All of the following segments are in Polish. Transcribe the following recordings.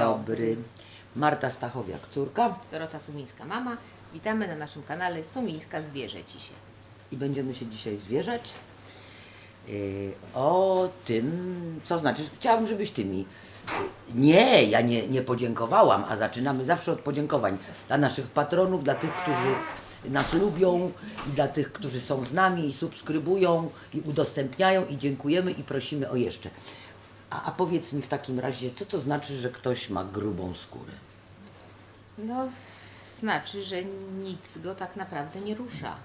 dobry. Marta Stachowiak, córka. Dorota Sumińska mama. Witamy na naszym kanale Sumińska Zwierzę Ci się. I będziemy się dzisiaj zwierzać yy, o tym, co znaczy, chciałabym, żebyś ty mi. Nie, ja nie, nie podziękowałam, a zaczynamy zawsze od podziękowań dla naszych patronów, dla tych, którzy nas lubią i dla tych, którzy są z nami i subskrybują i udostępniają i dziękujemy i prosimy o jeszcze. A, a powiedz mi w takim razie, co to znaczy, że ktoś ma grubą skórę? No, znaczy, że nic go tak naprawdę nie rusza.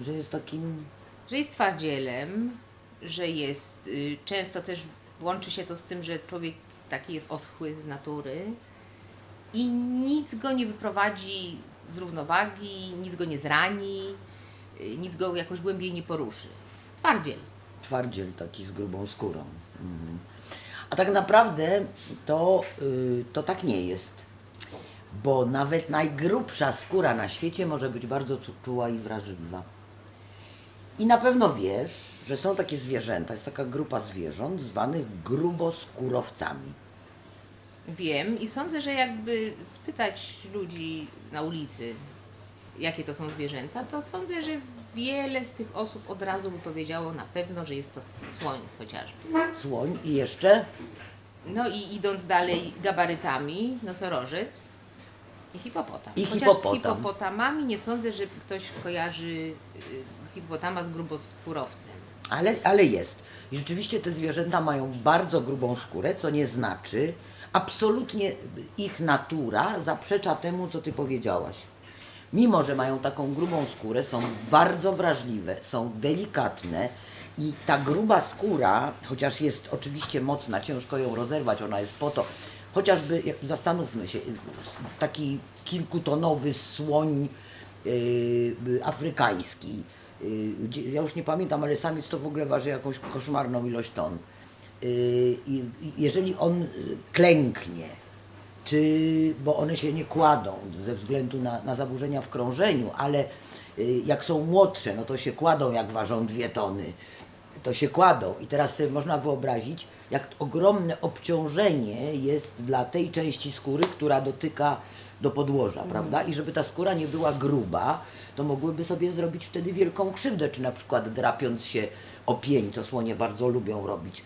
Że jest takim Że jest twardzielem, że jest, y, często też łączy się to z tym, że człowiek taki jest oschły z natury i nic go nie wyprowadzi z równowagi, nic go nie zrani, y, nic go jakoś głębiej nie poruszy. Twardziel. twardziel taki z grubą skórą. Mhm. A tak naprawdę to, y, to tak nie jest. Bo nawet najgrubsza skóra na świecie może być bardzo czuła i wrażliwa. I na pewno wiesz, że są takie zwierzęta, jest taka grupa zwierząt zwanych gruboskórowcami. Wiem i sądzę, że jakby spytać ludzi na ulicy, jakie to są zwierzęta, to sądzę, że wiele z tych osób od razu by powiedziało na pewno, że jest to słoń chociażby. Słoń i jeszcze No i idąc dalej gabarytami, nosorożec i hipopotam. I Chociaż hipopotam. z hipopotamami nie sądzę, że ktoś kojarzy y, hipopotama z gruboskórowcem. Ale, ale jest. I rzeczywiście te zwierzęta mają bardzo grubą skórę, co nie znaczy, absolutnie ich natura zaprzecza temu, co ty powiedziałaś. Mimo, że mają taką grubą skórę, są bardzo wrażliwe, są delikatne i ta gruba skóra, chociaż jest oczywiście mocna, ciężko ją rozerwać, ona jest po to, chociażby, zastanówmy się, taki kilkutonowy słoń yy, afrykański, yy, ja już nie pamiętam, ale samiec to w ogóle waży jakąś koszmarną ilość ton. Yy, jeżeli on yy, klęknie, czy, bo one się nie kładą ze względu na, na zaburzenia w krążeniu, ale y, jak są młodsze, no to się kładą, jak ważą dwie tony. To się kładą. I teraz sobie można wyobrazić, jak ogromne obciążenie jest dla tej części skóry, która dotyka do podłoża, prawda? I żeby ta skóra nie była gruba, to mogłyby sobie zrobić wtedy wielką krzywdę, czy na przykład drapiąc się o pień, co słonie bardzo lubią robić.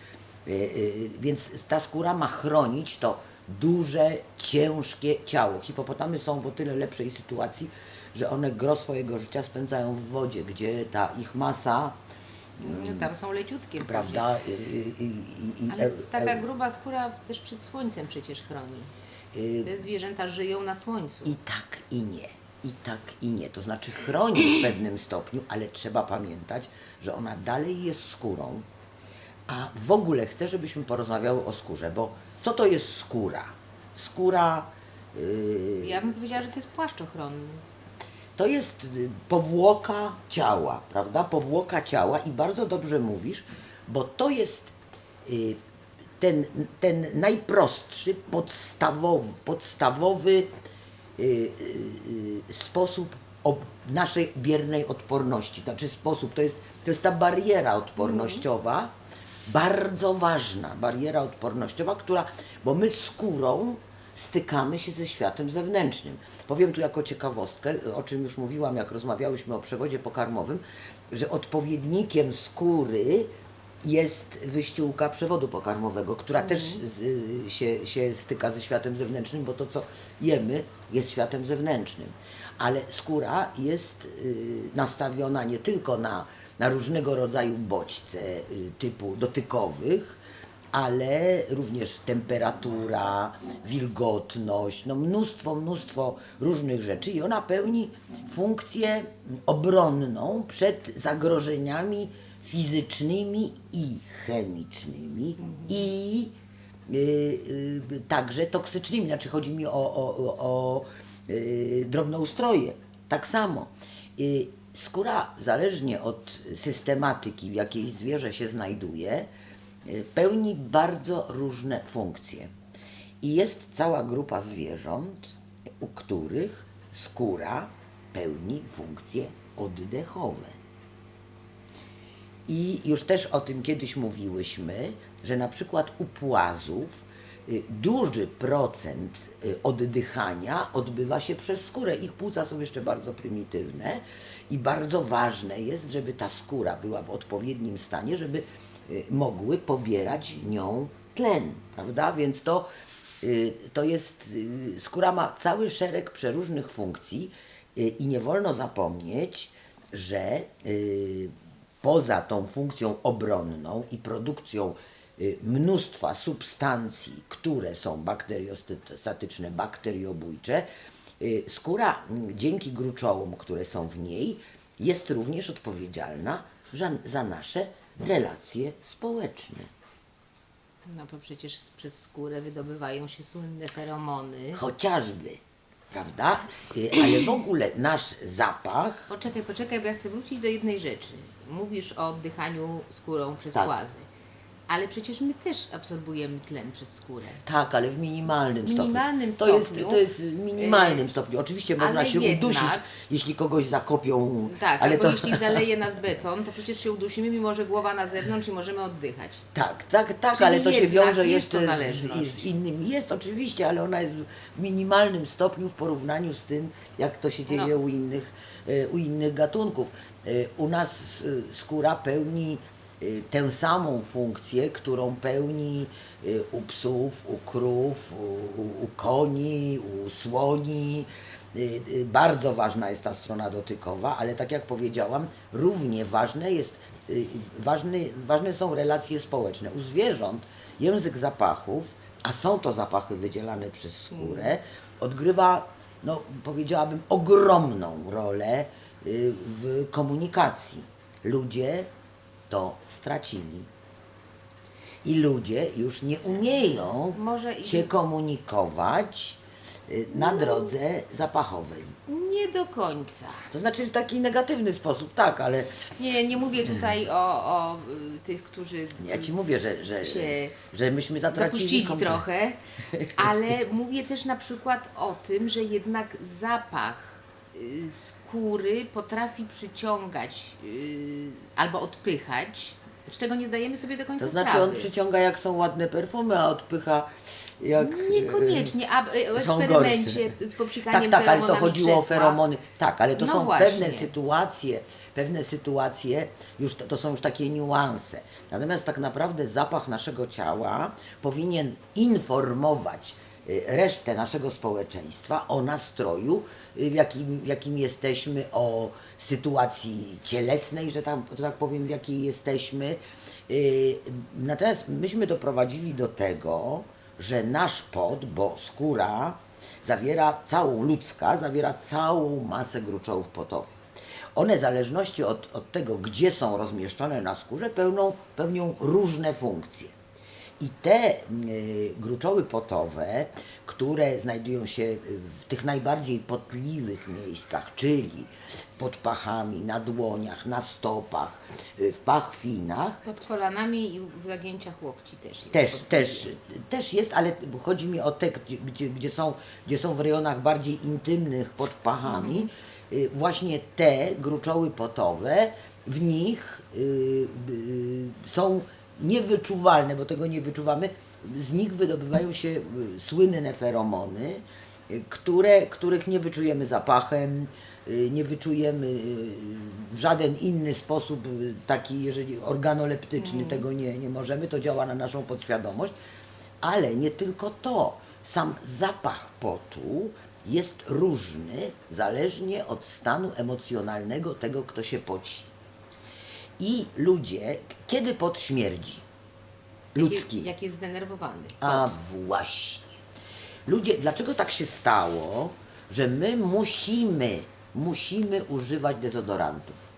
Y, y, Więc ta skóra ma chronić to duże, ciężkie ciało. Hipopotamy są w o tyle lepszej sytuacji, że one gro swojego życia spędzają w wodzie, gdzie ta ich masa, No, tam są leciutkie. prawda, y, y, y, Ale e- taka e- gruba skóra też przed słońcem przecież chroni. Te zwierzęta żyją na słońcu. I tak i nie. I tak i nie. To znaczy chroni w pewnym stopniu, ale trzeba pamiętać, że ona dalej jest skórą. A w ogóle chcę, żebyśmy porozmawiały o skórze, bo co to jest skóra? Skóra yy, Ja bym powiedziała, że to jest płaszcz ochronny. to jest y, powłoka ciała, prawda? Powłoka ciała i bardzo dobrze mówisz, bo to jest y, ten, ten najprostszy, podstawowy, podstawowy y, y, y, sposób ob, naszej biernej odporności. Znaczy sposób, to jest, to jest ta bariera odpornościowa, bardzo ważna bariera odpornościowa, która, bo my skórą stykamy się ze światem zewnętrznym. Powiem tu jako ciekawostkę, o czym już mówiłam, jak rozmawiałyśmy o przewodzie pokarmowym, że odpowiednikiem skóry jest wyściółka przewodu pokarmowego, która też z, y, się, się styka ze światem zewnętrznym, bo to, co jemy, jest światem zewnętrznym. Ale skóra jest y, nastawiona nie tylko na, na różnego rodzaju bodźce y, typu dotykowych, ale również temperatura, wilgotność, no mnóstwo, mnóstwo różnych rzeczy i ona pełni funkcję obronną przed zagrożeniami fizycznymi i chemicznymi i y, y, także toksycznymi, znaczy chodzi mi o, o, o, o y, drobnoustroje. Tak samo. Y, skóra, zależnie od systematyki, w jakiej zwierzę się znajduje, y, pełni bardzo różne funkcje. I jest cała grupa zwierząt, u których skóra pełni funkcje oddechowe. I już też o tym kiedyś mówiłyśmy, że na przykład u płazów duży procent y, oddychania odbywa się przez skórę. Ich płuca są jeszcze bardzo prymitywne i bardzo ważne jest, żeby ta skóra była w odpowiednim stanie, żeby y, mogły pobierać nią tlen, prawda? Więc to, y, to jest, y, skóra ma cały szereg przeróżnych funkcji y, i nie wolno zapomnieć, że y, poza tą funkcją obronną i produkcją y, mnóstwa substancji, które są bakteriostatyczne, bakteriobójcze, y, skóra mm, dzięki gruczołom, które są w niej, jest również odpowiedzialna za, nasze relacje społeczne. No bo przecież przez skórę wydobywają się słynne feromony. Chociażby, prawda? Y, Ale w ogóle nasz zapach Poczekaj, poczekaj, bo ja chcę wrócić do jednej rzeczy. Mówisz o oddychaniu skórą przez Tak. płazy. Ale przecież my też absorbujemy tlen przez skórę. Tak, ale w minimalnym, Minimalnym stopniu. To jest, stopniu. to jest w minimalnym Yy, stopniu. Oczywiście można się jednak- udusić, jeśli kogoś zakopią, Tak, ale albo to... jeśli zaleje nas beton, to przecież się udusimy, mimo że głowa na zewnątrz i możemy oddychać. Tak, tak, tak, Czyli ale to się wiąże jeszcze z, z innym. Jest oczywiście, ale ona jest w minimalnym stopniu w porównaniu z tym, jak to się dzieje No. u, innych, e, u innych gatunków. E, U nas skóra pełni tę samą funkcję, którą pełni e, u psów, u krów, u, u, koni, u słoni. Y, y, Bardzo ważna jest ta strona dotykowa, ale tak jak powiedziałam, równie ważne jest, y, ważny, ważne są relacje społeczne. U zwierząt język zapachów, a są to zapachy wydzielane przez skórę, odgrywa, no powiedziałabym, ogromną rolę y, w komunikacji. Ludzie to stracili. I ludzie już nie umieją Może i- się komunikować y, na drodze zapachowej. Nie do końca. To znaczy w taki negatywny sposób, tak, ale Nie, nie mówię tutaj o, o y, tych, którzy ja ci mówię, że, że, Się że myśmy zatracili zapuścili trochę, ale mówię też na przykład o tym, że jednak zapach skóry potrafi przyciągać y, albo odpychać, z czego nie zdajemy sobie do końca To znaczy sprawy. on przyciąga jak są ładne perfumy, a odpycha jak... Niekoniecznie, a y, o są eksperymencie gorsze. z poprzykaniem Tak, tak, ale to feromonami chodziło o krzesła. feromony. Tak, ale to No są właśnie. pewne sytuacje, pewne sytuacje, już to, to są już takie niuanse. Natomiast tak naprawdę zapach naszego ciała powinien informować y, resztę naszego społeczeństwa o nastroju, y, w jakim, w jakim jesteśmy, o sytuacji cielesnej, że tak, że tak powiem, w jakiej jesteśmy. Y, Natomiast myśmy doprowadzili do tego, że nasz pot, bo skóra zawiera całą, ludzka, zawiera całą masę gruczołów potowych. One w zależności od, od tego, gdzie są rozmieszczone na skórze, pełną, pełnią różne funkcje. I te y, gruczoły potowe, które znajdują się w tych najbardziej potliwych miejscach, czyli pod pachami, na dłoniach, na stopach, y, w pachwinach, Pod kolanami i w zagięciach łokci też jest. też, też, też jest, ale chodzi mi o te, gdzie, gdzie, są, gdzie są w rejonach bardziej intymnych pod pachami. Y, Właśnie te gruczoły potowe, w nich są niewyczuwalne, bo tego nie wyczuwamy. Z nich wydobywają się y, słynne feromony, y, które, których nie wyczujemy zapachem, y, nie wyczujemy w żaden inny sposób, taki jeżeli organoleptyczny, tego nie, nie możemy, to działa na naszą podświadomość, ale nie tylko to. Sam zapach potu jest różny zależnie od stanu emocjonalnego tego, kto się poci. I ludzie, kiedy pot śmierdzi, ludzki, Jak, jak jest zdenerwowany. a właśnie. Ludzie, dlaczego tak się stało, że my musimy, musimy używać dezodorantów?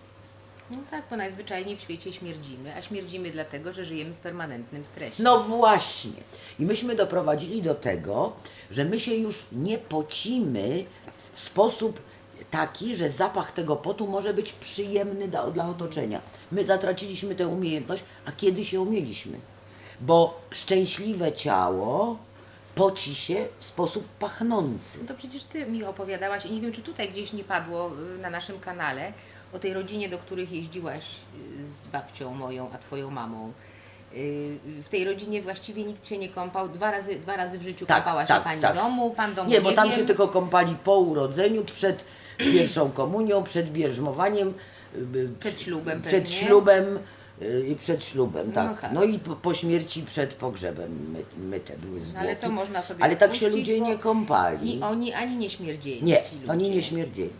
No tak, bo najzwyczajniej w świecie śmierdzimy, a śmierdzimy dlatego, że żyjemy w permanentnym stresie. No właśnie. I myśmy doprowadzili do tego, że my się już nie pocimy w sposób taki, że zapach tego potu może być przyjemny dla, dla otoczenia. My zatraciliśmy tę umiejętność, a kiedyś ją mieliśmy. Bo szczęśliwe ciało poci się w sposób pachnący. No to przecież Ty mi opowiadałaś i nie wiem, czy tutaj gdzieś nie padło y, na naszym kanale o tej rodzinie, do których jeździłaś y, z babcią moją, a Twoją mamą. Y, W tej rodzinie właściwie nikt się nie kąpał. Dwa razy, dwa razy w życiu Tak, kąpała się tak, pani tak. domu, pan domu Nie, bo tam wiem. się tylko kąpali po urodzeniu, przed pierwszą komunią, przed bierzmowaniem, y, Przed ślubem przed pewnie. ślubem y, i przed ślubem, tak. No tak. No i po, po śmierci przed pogrzebem my, myte były zwłoki. Ale to można sobie Ale tak się odpuścić, ludzie bo- nie kąpali. I oni ani nie śmierdzieli. Nie, ci oni nie śmierdzieli.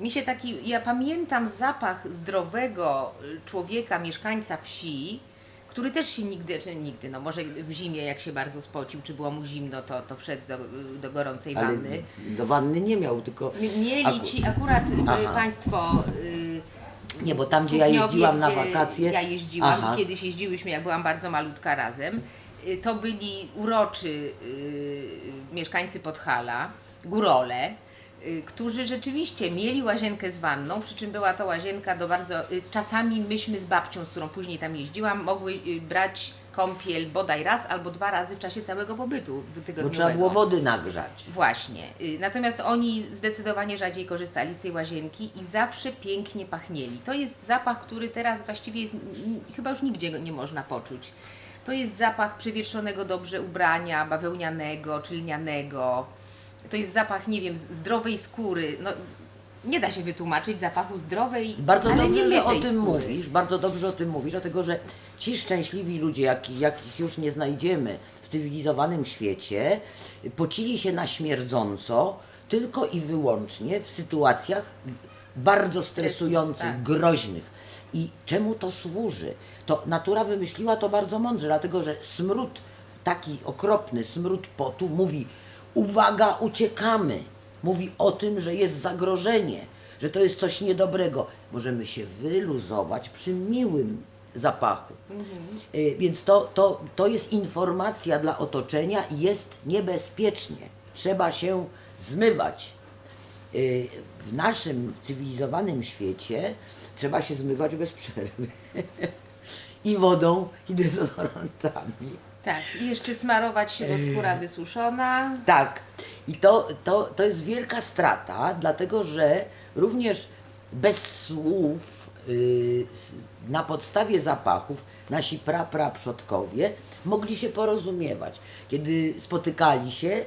Mi się taki, ja pamiętam zapach zdrowego y, człowieka, mieszkańca wsi, który też się nigdy, czy nigdy, no może w zimie jak się bardzo spocił, czy było mu zimno, to, to wszedł do, do gorącej Ale wanny. do wanny nie miał, tylko... Mieli ci akurat y, Aha. Państwo. Y, Nie, bo tam, gdzie ja jeździłam na wakacje- Ja jeździłam, Aha. kiedyś jeździłyśmy, jak byłam bardzo malutka razem. y, To byli uroczy y, mieszkańcy Podhala, górole, którzy rzeczywiście mieli łazienkę z wanną, przy czym była to łazienka do bardzo. y, Czasami myśmy z babcią, z którą później tam jeździłam, mogły y, brać kąpiel bodaj raz albo dwa razy w czasie całego pobytu Bo dwutygodniowego. trzeba było wody nagrzać. Właśnie. Y, Natomiast oni zdecydowanie rzadziej korzystali z tej łazienki i zawsze pięknie pachnieli. To jest zapach, który teraz właściwie jest, chyba już nigdzie go nie można poczuć. To jest zapach przewietrzonego dobrze ubrania, bawełnianego, czy lnianego. To jest zapach, nie wiem, zdrowej skóry. No, nie da się wytłumaczyć zapachu zdrowej, Bardzo ale dobrze, nie że o mytej tym skóry. mówisz, bardzo dobrze o tym mówisz, dlatego że ci szczęśliwi ludzie, jakich, jakich już nie znajdziemy w cywilizowanym świecie, pocili się na śmierdząco tylko i wyłącznie w sytuacjach bardzo stresujących, tak. groźnych. I czemu to służy? To natura wymyśliła to bardzo mądrze, dlatego że smród, taki okropny smród potu mówi uwaga, uciekamy. Mówi o tym, że jest zagrożenie, że to jest coś niedobrego. Możemy się wyluzować przy miłym zapachu. Y, Więc to, to, to jest informacja dla otoczenia i jest niebezpiecznie. Trzeba się zmywać. Y, W naszym cywilizowanym świecie trzeba się zmywać bez przerwy. I wodą, i dezodorantami. Tak, i jeszcze smarować się, bo skóra wysuszona. Tak. I to, to, to jest wielka strata, dlatego że również bez słów, yy, na podstawie zapachów, nasi pra-pra-przodkowie mogli się porozumiewać. Kiedy spotykali się,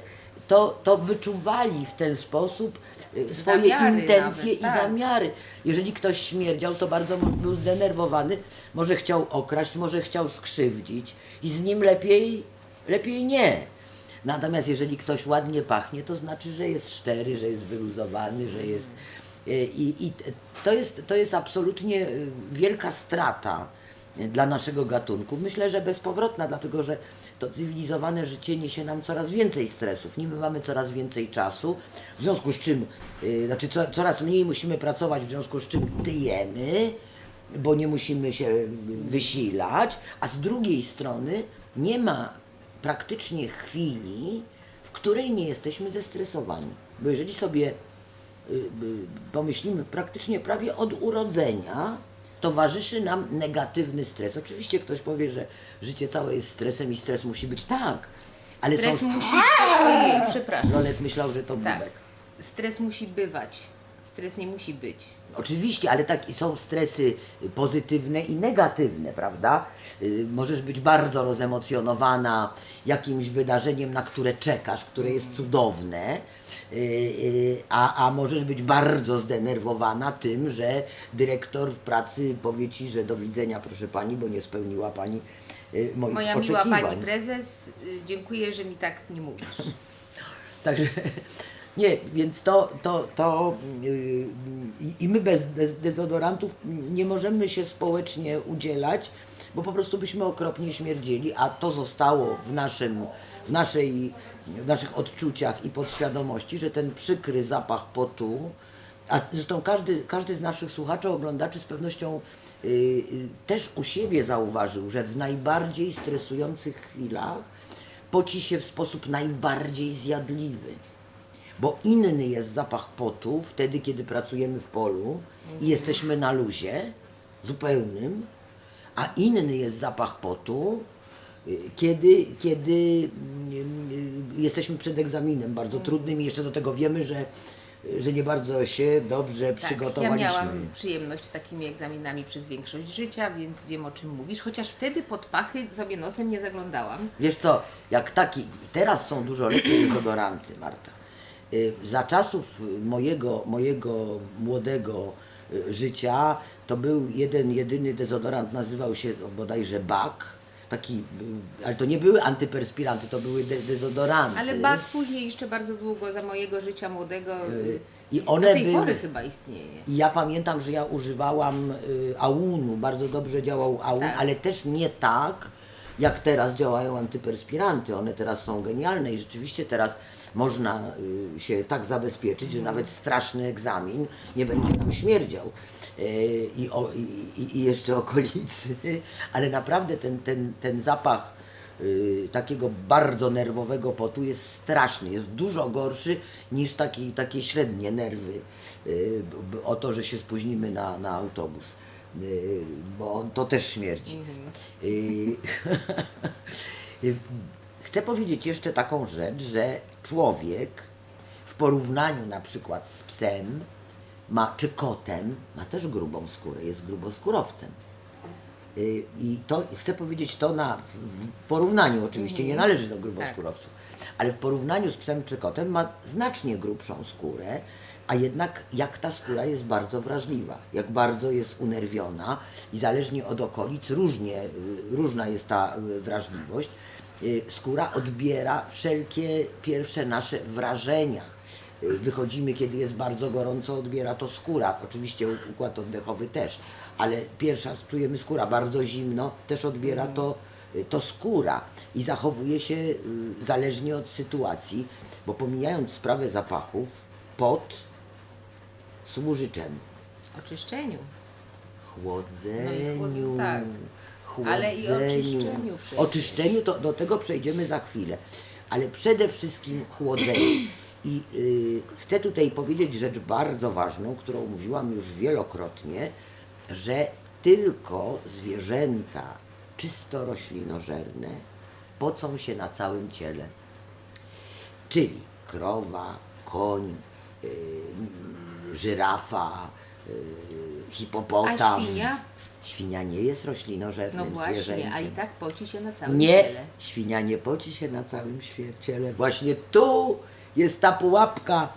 to, to wyczuwali w ten sposób swoje Zamiary intencje nawet, i tak. zamiary. Jeżeli ktoś śmierdział, to bardzo był zdenerwowany, może chciał okraść, może chciał skrzywdzić i z nim lepiej, lepiej nie. Natomiast jeżeli ktoś ładnie pachnie, to znaczy, że jest szczery, że jest wyluzowany, że jest. y, I, i to, jest, to jest absolutnie y, wielka strata y, dla naszego gatunku. Myślę, że bezpowrotna, dlatego że to cywilizowane życie niesie nam coraz więcej stresów. Niby mamy coraz więcej czasu, w związku z czym, y, znaczy co, coraz mniej musimy pracować, w związku z czym tyjemy, bo nie musimy się wysilać, a z drugiej strony nie ma praktycznie chwili, w której nie jesteśmy zestresowani. Bo jeżeli sobie y, y, pomyślimy, praktycznie prawie od urodzenia towarzyszy nam negatywny stres. Oczywiście ktoś powie, że życie całe jest stresem i stres musi być tak, ale Stres są... musi. Ojej, przepraszam. Lolet myślał, że to Tak. bubek. Stres musi bywać. Stres nie musi być. Oczywiście, ale tak są stresy pozytywne i negatywne, prawda? Y, Możesz być bardzo rozemocjonowana jakimś wydarzeniem, na które czekasz, które jest cudowne, y, y, a, a możesz być bardzo zdenerwowana tym, że dyrektor w pracy powie ci, że do widzenia, proszę pani, bo nie spełniła pani y, moich Moja miła oczekiwań. pani prezes, y, dziękuję, że mi tak nie mówisz. Także nie, więc to, to, to yy, i- my bez dez- dezodorantów nie możemy się społecznie udzielać, bo po prostu byśmy okropnie śmierdzieli, a to zostało w naszym, w naszej, w naszych odczuciach i podświadomości, że ten przykry zapach potu, a zresztą każdy, każdy z naszych słuchaczy, oglądaczy z pewnością yy, yy, też u siebie zauważył, że w najbardziej stresujących chwilach poci się w sposób najbardziej zjadliwy. Bo inny jest zapach potu wtedy, kiedy pracujemy w polu i jesteśmy na luzie zupełnym, a inny jest zapach potu, kiedy, kiedy mm, jesteśmy przed egzaminem bardzo trudnym i jeszcze do tego wiemy, że, że nie bardzo się dobrze Tak, ja przygotowaliśmy. miałam przyjemność z takimi egzaminami przez większość życia, więc wiem o czym mówisz, chociaż wtedy pod pachy sobie nosem nie zaglądałam. Wiesz co, jak taki, teraz są dużo lepsze dezodoranty, Marta. Y, Za czasów mojego, mojego młodego y, życia to był jeden, jedyny dezodorant, nazywał się bodajże Bak. Taki, y, ale to nie były antyperspiranty, to były de dezodoranty. Ale bak później jeszcze bardzo długo za mojego życia młodego y, i do one tej były- pory chyba istnieje. I ja pamiętam, że ja używałam y, aunu, bardzo dobrze działał aun, Tak. ale też nie tak, jak teraz działają antyperspiranty. One teraz są genialne i rzeczywiście teraz można y, się tak zabezpieczyć, że nawet straszny egzamin nie będzie nam śmierdział. I, o, i, i- jeszcze okolicy, ale naprawdę ten, ten, ten zapach y, takiego bardzo nerwowego potu jest straszny, jest dużo gorszy niż taki, takie średnie nerwy y, o to, że się spóźnimy na, na autobus, y, bo on- to też śmierdzi. Y, Chcę powiedzieć jeszcze taką rzecz, że człowiek w porównaniu na przykład z psem ma, czy kotem ma też grubą skórę, jest gruboskórowcem. Y, I to chcę powiedzieć to na, w, w porównaniu oczywiście, nie należy do gruboskórowców, ale w porównaniu z psem czy kotem ma znacznie grubszą skórę, a jednak jak ta skóra jest bardzo wrażliwa, jak bardzo jest unerwiona i zależnie od okolic różnie, y, różna jest ta y, wrażliwość. Y, Skóra odbiera wszelkie pierwsze nasze wrażenia. Wychodzimy, kiedy jest bardzo gorąco, odbiera to skóra. Oczywiście układ oddechowy też, ale pierwsza czujemy skóra bardzo zimno, też odbiera to, to skóra i zachowuje się y, zależnie od sytuacji, bo pomijając sprawę zapachów, pot służy czemu? Oczyszczeniu. Chłodzeniu. No i chłod- tak. Ale i oczyszczeniu przecież. Oczyszczeniu to do tego przejdziemy za chwilę. Ale przede wszystkim chłodzeniu. I y, chcę tutaj powiedzieć rzecz bardzo ważną, którą mówiłam już wielokrotnie, że tylko zwierzęta czysto roślinożerne pocą się na całym ciele. Czyli krowa, koń, y, żyrafa, y, hipopotam. A świnia? Świnia nie jest roślinożernym No właśnie, zwierzęciem. a i tak poci się na całym Nie, ciele. świnia nie poci się na całym ciele. Właśnie tu jest ta pułapka.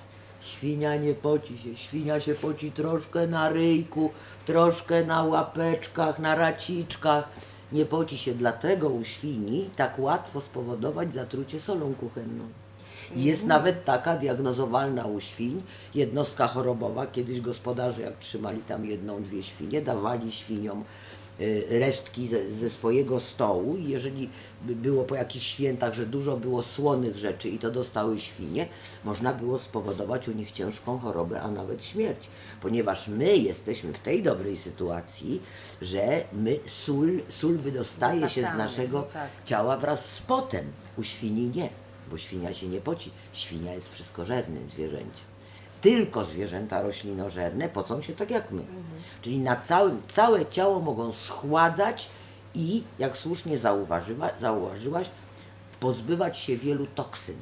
Świnia nie poci się. Świnia się poci troszkę na ryjku, troszkę na łapeczkach, na raciczkach. Nie poci się, dlatego u świni tak łatwo spowodować zatrucie solą kuchenną. Jest nawet taka diagnozowalna u świń, jednostka chorobowa. Kiedyś gospodarze, jak trzymali tam jedną, dwie świnie, dawali świniom resztki ze, ze swojego stołu i jeżeli by było po jakichś świętach, że dużo było słonych rzeczy i to dostały świnie, można było spowodować u nich ciężką chorobę, a nawet śmierć. Ponieważ my jesteśmy w tej dobrej sytuacji, że my sól, sól wydostaje się z naszego tak. ciała wraz z potem. U świni nie, bo świnia się nie poci. Świnia jest wszystkożernym zwierzęciem. Tylko zwierzęta roślinożerne pocą się tak jak my. Czyli na całym, całe ciało mogą schładzać i, jak słusznie zauważyła, zauważyłaś, pozbywać się wielu toksyn.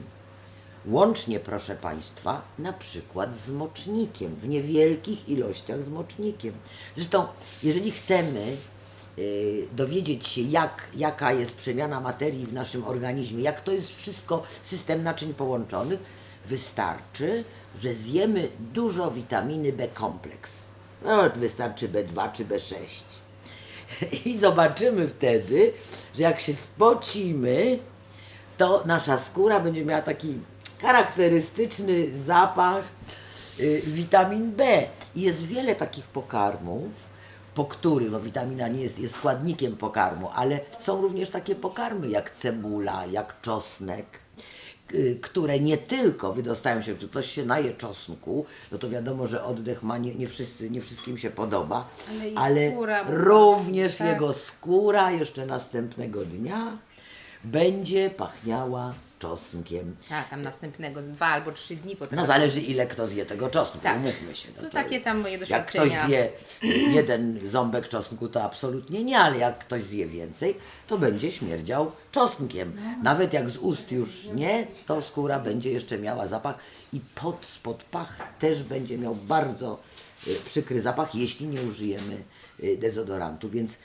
Łącznie, proszę Państwa, na przykład z mocznikiem, w niewielkich ilościach z mocznikiem. Zresztą, jeżeli chcemy y, dowiedzieć się, jak, jaka jest przemiana materii w naszym organizmie, jak to jest wszystko, system naczyń połączonych, wystarczy, że zjemy dużo witaminy B-kompleks. No, wystarczy B2 czy B6. I zobaczymy wtedy, że jak się spocimy, to nasza skóra będzie miała taki charakterystyczny zapach y, witamin B. I jest wiele takich pokarmów, po których, bo witamina nie jest, jest składnikiem pokarmu, ale są również takie pokarmy jak cebula, jak czosnek, które nie tylko wydostają się, że ktoś się naje czosnku, no to wiadomo, że oddech ma, nie, nie, wszyscy, nie wszystkim się podoba, Ale i skóra również tak. jego skóra jeszcze następnego dnia będzie pachniała czosnkiem. A, tam następnego, z dwa albo trzy dni potrafi. No zależy ile kto zje tego czosnku, Tak. umówmy się. To takie tam moje Jak ktoś doświadczenia. zje jeden ząbek czosnku, to absolutnie nie, ale jak ktoś zje więcej, to będzie śmierdział czosnkiem. No. Nawet jak z ust już nie, to skóra będzie jeszcze miała zapach i pod spod pach też będzie miał bardzo y, przykry zapach, jeśli nie użyjemy dezodorantu. Więc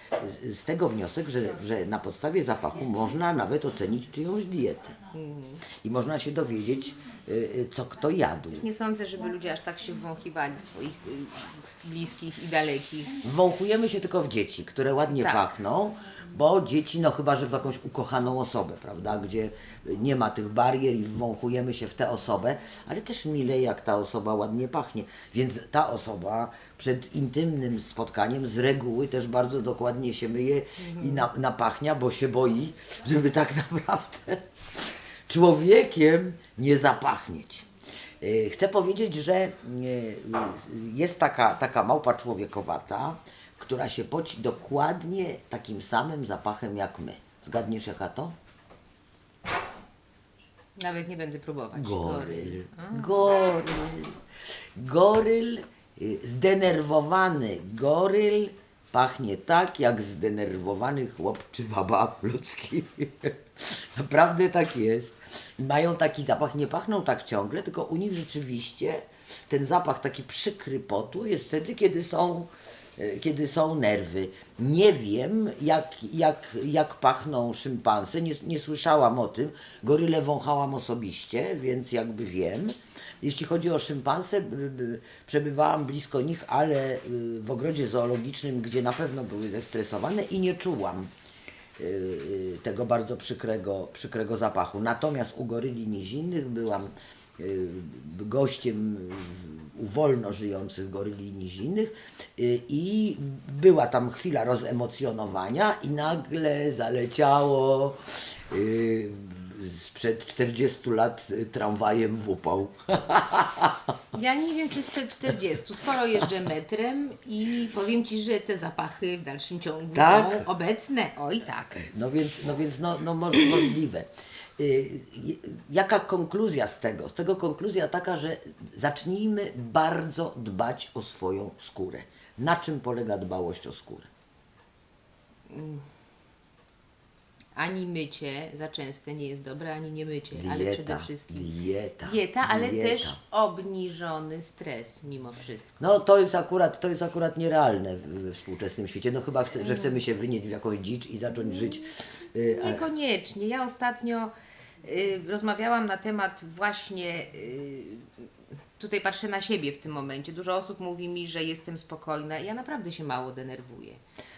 y, z tego wniosek, że, że na podstawie zapachu można nawet ocenić czyjąś dietę. I można się dowiedzieć, y, y, co kto jadł. Nie sądzę, żeby ludzie aż tak się wąchiwali w swoich y, bliskich i dalekich. Wąchujemy się tylko w dzieci, które ładnie Tak. pachną, bo dzieci, no chyba, że w jakąś ukochaną osobę, prawda, gdzie nie ma tych barier i wąchujemy się w tę osobę, ale też milej, jak ta osoba ładnie pachnie. Więc ta osoba przed intymnym spotkaniem z reguły też bardzo dokładnie się myje i na, napachnia, bo się boi, żeby tak naprawdę człowiekiem nie zapachnieć. Y, Chcę powiedzieć, że y, jest taka, taka małpa człowiekowata, która się poci dokładnie takim samym zapachem jak my. Zgadniesz jaka to? Nawet nie będę próbować. Goryl. Goryl. Goryl, y, zdenerwowany goryl pachnie tak, jak zdenerwowany chłop czy baba ludzki. Naprawdę tak jest. Mają taki zapach, nie pachną tak ciągle, tylko u nich rzeczywiście ten zapach taki przykry potu jest wtedy, kiedy są, kiedy są nerwy. Nie wiem, jak, jak, jak pachną szympansy, nie, nie słyszałam o tym. Goryle wąchałam osobiście, więc jakby wiem. Jeśli chodzi o b- przebywałam blisko nich, ale y, w ogrodzie zoologicznym, gdzie na pewno były zestresowane i nie czułam y, y, tego bardzo przykrego, przykrego zapachu. Natomiast u goryli nizinnych byłam gościem w- u wolno żyjących goryli nizinnych y, i była tam chwila rozemocjonowania i nagle zaleciało y, sprzed 40 lat y, tramwajem w upał. Ja nie wiem, czy sprzed 40. Sporo jeżdżę metrem i powiem Ci, że te zapachy w dalszym ciągu Tak? są obecne. Oj tak. No więc, no więc no, no moż, możliwe. Y, y, Jaka konkluzja z tego? Z tego konkluzja taka, że zacznijmy bardzo dbać o swoją skórę. Na czym polega dbałość o skórę? Ani mycie za częste nie jest dobre, ani nie mycie, ale przede Dieta, wszystkim dieta, dieta, ale dieta. też obniżony stres mimo wszystko. No to jest akurat, to jest akurat nierealne we współczesnym świecie. No chyba, chce, że chcemy się wynieść w jakąś dzicz i zacząć żyć. Y, Niekoniecznie. Ja ostatnio y, rozmawiałam na temat właśnie. Y, tutaj patrzę na siebie w tym momencie. Dużo osób mówi mi, że jestem spokojna. Ja naprawdę się mało denerwuję.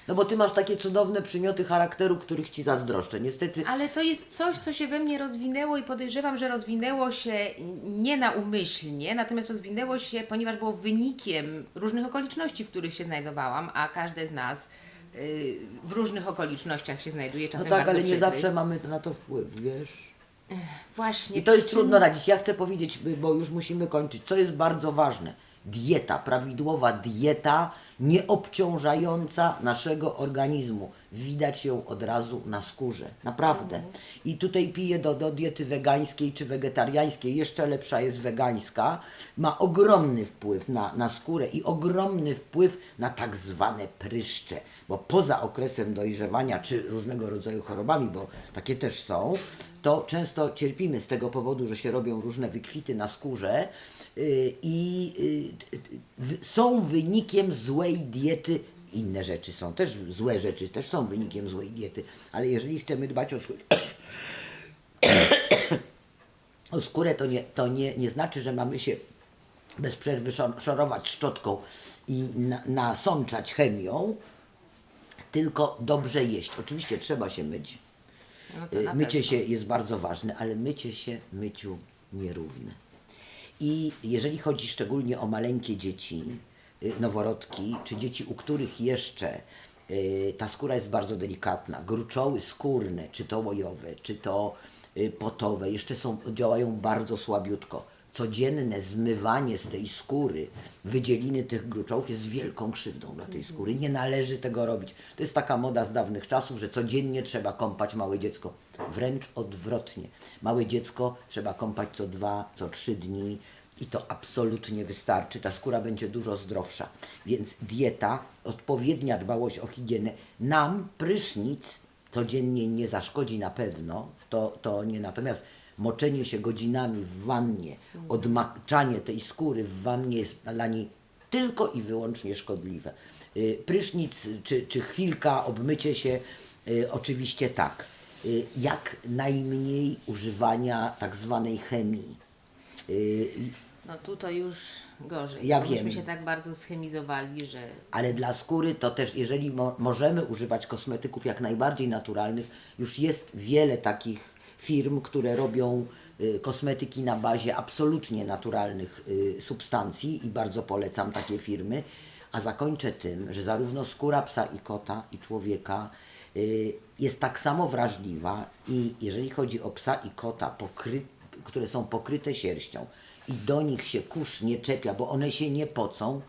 No bo ty masz takie cudowne przymioty charakteru, których ci zazdroszczę. Niestety Ale to jest coś, co się we mnie rozwinęło i podejrzewam, że rozwinęło się nie naumyślnie, natomiast rozwinęło się, ponieważ było wynikiem różnych okoliczności, w których się znajdowałam, a każde z nas w różnych okolicznościach się znajduje, No czasem tak, bardzo ale nie przykrych. zawsze mamy na to wpływ, wiesz? Właśnie. I to jest przyczyn- trudno radzić. Ja chcę powiedzieć, bo już musimy kończyć, co jest bardzo ważne. Dieta, prawidłowa dieta, nieobciążająca naszego organizmu. Widać ją od razu na skórze. Naprawdę. I tutaj piję do, do diety wegańskiej czy wegetariańskiej. Jeszcze lepsza jest wegańska. Ma ogromny wpływ na, na skórę i ogromny wpływ na tak zwane pryszcze. Bo poza okresem dojrzewania czy różnego rodzaju chorobami, bo takie też są, to często cierpimy z tego powodu, że się robią różne wykwity na skórze yy, i w- są wynikiem złej diety. Inne rzeczy są też, złe rzeczy też są wynikiem złej diety, ale jeżeli chcemy dbać o skórę, o skórę to, nie, to nie, nie znaczy, że mamy się bez przerwy szor- szorować szczotką i na, nasączać chemią, tylko dobrze jeść. Oczywiście trzeba się myć, No Y, Mycie się jest bardzo ważne, ale mycie się myciu nierówne. I jeżeli chodzi szczególnie o maleńkie dzieci, noworodki, czy dzieci, u których jeszcze y, ta skóra jest bardzo delikatna, gruczoły skórne, czy to łojowe, czy to y, potowe, jeszcze są, działają bardzo słabiutko. Codzienne zmywanie z tej skóry wydzieliny tych gruczołów jest wielką krzywdą dla tej skóry. Nie należy tego robić. To jest taka moda z dawnych czasów, że codziennie trzeba kąpać małe dziecko. Wręcz odwrotnie. Małe dziecko trzeba kąpać co dwa, co trzy dni i to absolutnie wystarczy. Ta skóra będzie dużo zdrowsza. Więc dieta, odpowiednia dbałość o higienę. Nam prysznic codziennie nie zaszkodzi na pewno, to, to nie. Natomiast moczenie się godzinami w wannie, odmaczanie tej skóry w wannie jest dla niej tylko i wyłącznie szkodliwe. Y, Prysznic czy, czy chwilka, obmycie się, y, oczywiście tak. Y, Jak najmniej używania tak zwanej chemii. No tu to już gorzej. Ja bo Myśmy wiem. się tak bardzo schemizowali, że Ale dla skóry to też, jeżeli mo możemy używać kosmetyków jak najbardziej naturalnych, już jest wiele takich firm, które robią y, kosmetyki na bazie absolutnie naturalnych y, substancji i bardzo polecam takie firmy. A zakończę tym, że zarówno skóra psa i kota i człowieka y, jest tak samo wrażliwa i jeżeli chodzi o psa i kota, które są pokryte sierścią i do nich się kurz nie czepia, bo one się nie pocą,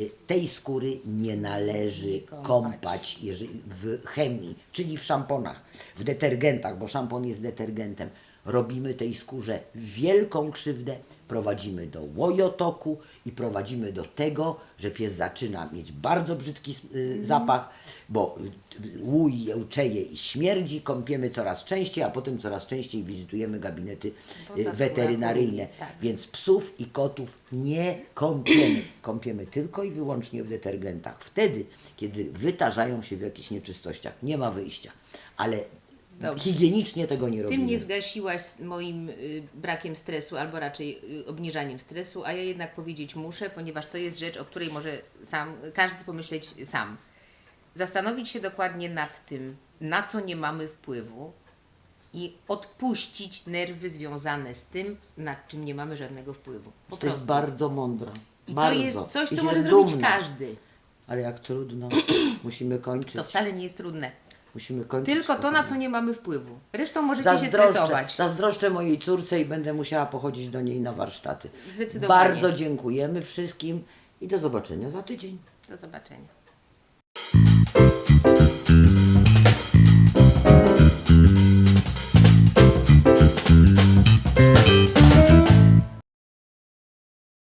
y, tej skóry nie należy kąpać. kąpać jeżeli, w chemii, czyli w szamponach, w detergentach, bo szampon jest detergentem. Robimy tej skórze wielką krzywdę, prowadzimy do łojotoku i prowadzimy do tego, że pies zaczyna mieć bardzo brzydki y, zapach, bo łój, jełczeje i śmierdzi, kąpiemy coraz częściej, a potem coraz częściej wizytujemy gabinety y, weterynaryjne. tak. Więc psów i kotów nie kąpiemy. Kąpiemy tylko i wyłącznie w detergentach. Wtedy, kiedy wytarzają się w jakichś nieczystościach. Nie ma wyjścia. Ale Dobrze. higienicznie tego nie Ty robimy. mnie zgasiłaś moim y, brakiem stresu, albo raczej y, obniżaniem stresu, a ja jednak powiedzieć muszę, ponieważ to jest rzecz, o której może sam, każdy pomyśleć sam. Zastanowić się dokładnie nad tym, na co nie mamy wpływu i odpuścić nerwy związane z tym, nad czym nie mamy żadnego wpływu. Po to jest prostu. bardzo mądra. I bardzo. to jest coś, co Jestem może zrobić dumna. każdy. Ale jak trudno. Musimy kończyć. To wcale nie jest trudne. Musimy kończyć. Tylko to, na co nie mamy wpływu. Resztą możecie się Zazdroszczę, stresować. zazdroszczę mojej córce i będę musiała pochodzić do niej na warsztaty. Zdecydowanie. Bardzo dziękujemy wszystkim i do zobaczenia za tydzień. Do zobaczenia.